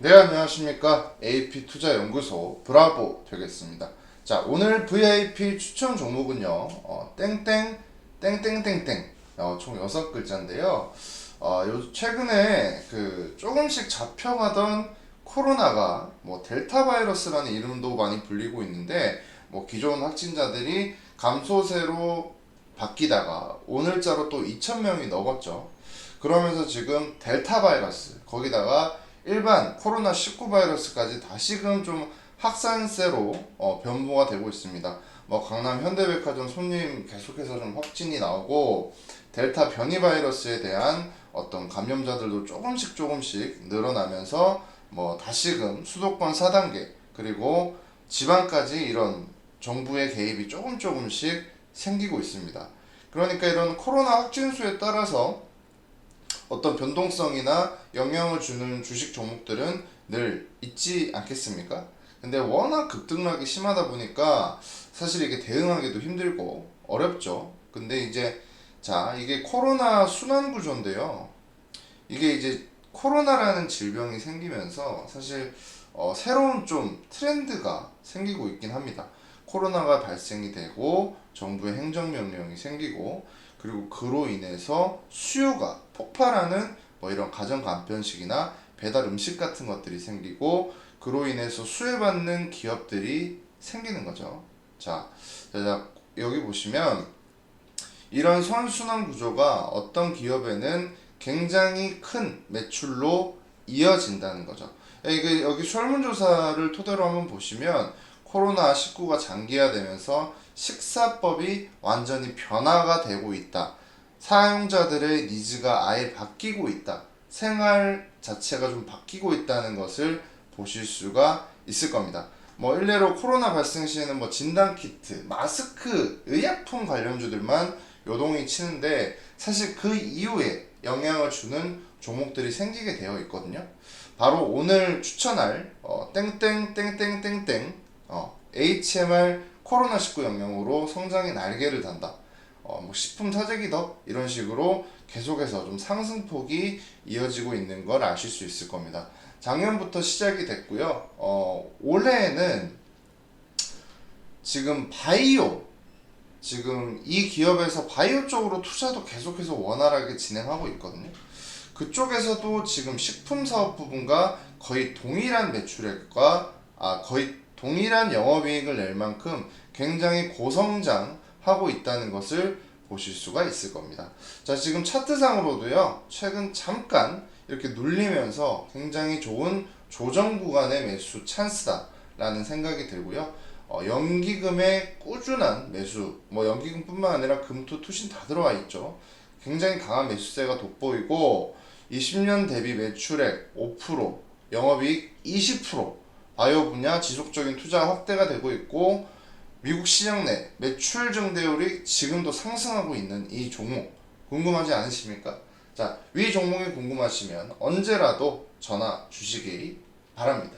네, 안녕하십니까. AP투자연구소 브라보 되겠습니다. 자, 오늘 VIP 추천 종목은요, 어, 땡땡, 땡땡땡땡, 어, 총 6글자인데요. 어, 요, 최근에 그 조금씩 잡혀가던 코로나가 뭐 델타 바이러스라는 이름도 많이 불리고 있는데, 뭐 기존 확진자들이 감소세로 바뀌다가 오늘자로 또 2,000명이 넘었죠. 그러면서 지금 델타 바이러스, 거기다가 일반 코로나 19 바이러스까지 다시금 좀 확산세로 어, 변모가 되고 있습니다. 뭐 강남 현대백화점 손님 계속해서 좀 확진이 나오고 델타 변이 바이러스에 대한 어떤 감염자들도 조금씩 조금씩 늘어나면서 뭐 다시금 수도권 4단계 그리고 지방까지 이런 정부의 개입이 조금 조금씩 생기고 있습니다. 그러니까 이런 코로나 확진 수에 따라서 어떤 변동성이나 영향을 주는 주식 종목들은 늘 있지 않겠습니까? 근데 워낙 급등락이 심하다 보니까 사실 이게 대응하기도 힘들고 어렵죠. 근데 이제 자, 이게 코로나 순환 구조인데요. 이게 이제 코로나라는 질병이 생기면서 사실 어, 새로운 좀 트렌드가 생기고 있긴 합니다. 코로나가 발생이 되고 정부의 행정명령이 생기고 그리고 그로 인해서 수요가 폭발하는 뭐 이런 가정 간편식이나 배달 음식 같은 것들이 생기고 그로 인해서 수혜받는 기업들이 생기는 거죠. 자, 자 여기 보시면 이런 선순환 구조가 어떤 기업에는 굉장히 큰 매출로 이어진다는 거죠. 이게 여기 설문조사를 토대로 한번 보시면 코로나 19가 장기화되면서 식사법이 완전히 변화가 되고 있다. 사용자들의 니즈가 아예 바뀌고 있다. 생활 자체가 좀 바뀌고 있다는 것을 보실 수가 있을 겁니다. 뭐 일례로 코로나 발생 시에는 뭐 진단 키트, 마스크, 의약품 관련주들만 요동이 치는데 사실 그 이후에 영향을 주는 종목들이 생기게 되어 있거든요. 바로 오늘 추천할 어, 땡땡땡땡땡땡 어, HMR 코로나19 영향으로 성장의 날개를 단다. 어, 뭐 식품 사재기 더 이런 식으로 계속해서 좀 상승폭이 이어지고 있는 걸 아실 수 있을 겁니다. 작년부터 시작이 됐고요. 어, 올해는 지금 바이오 지금 이 기업에서 바이오 쪽으로 투자도 계속해서 원활하게 진행하고 있거든요. 그쪽에서도 지금 식품 사업 부분과 거의 동일한 매출액과 아 거의 동일한 영업이익을 낼 만큼 굉장히 고성장하고 있다는 것을 보실 수가 있을 겁니다. 자, 지금 차트상으로도요, 최근 잠깐 이렇게 눌리면서 굉장히 좋은 조정 구간의 매수 찬스다라는 생각이 들고요. 어, 연기금의 꾸준한 매수, 뭐 연기금뿐만 아니라 금토 투신 다 들어와 있죠. 굉장히 강한 매수세가 돋보이고 20년 대비 매출액 5%, 영업이익 20%, 바이오 분야 지속적인 투자 확대가 되고 있고 미국 시장 내 매출 증대율이 지금도 상승하고 있는 이 종목 궁금하지 않으십니까? 자, 위 종목이 궁금하시면 언제라도 전화 주시기 바랍니다.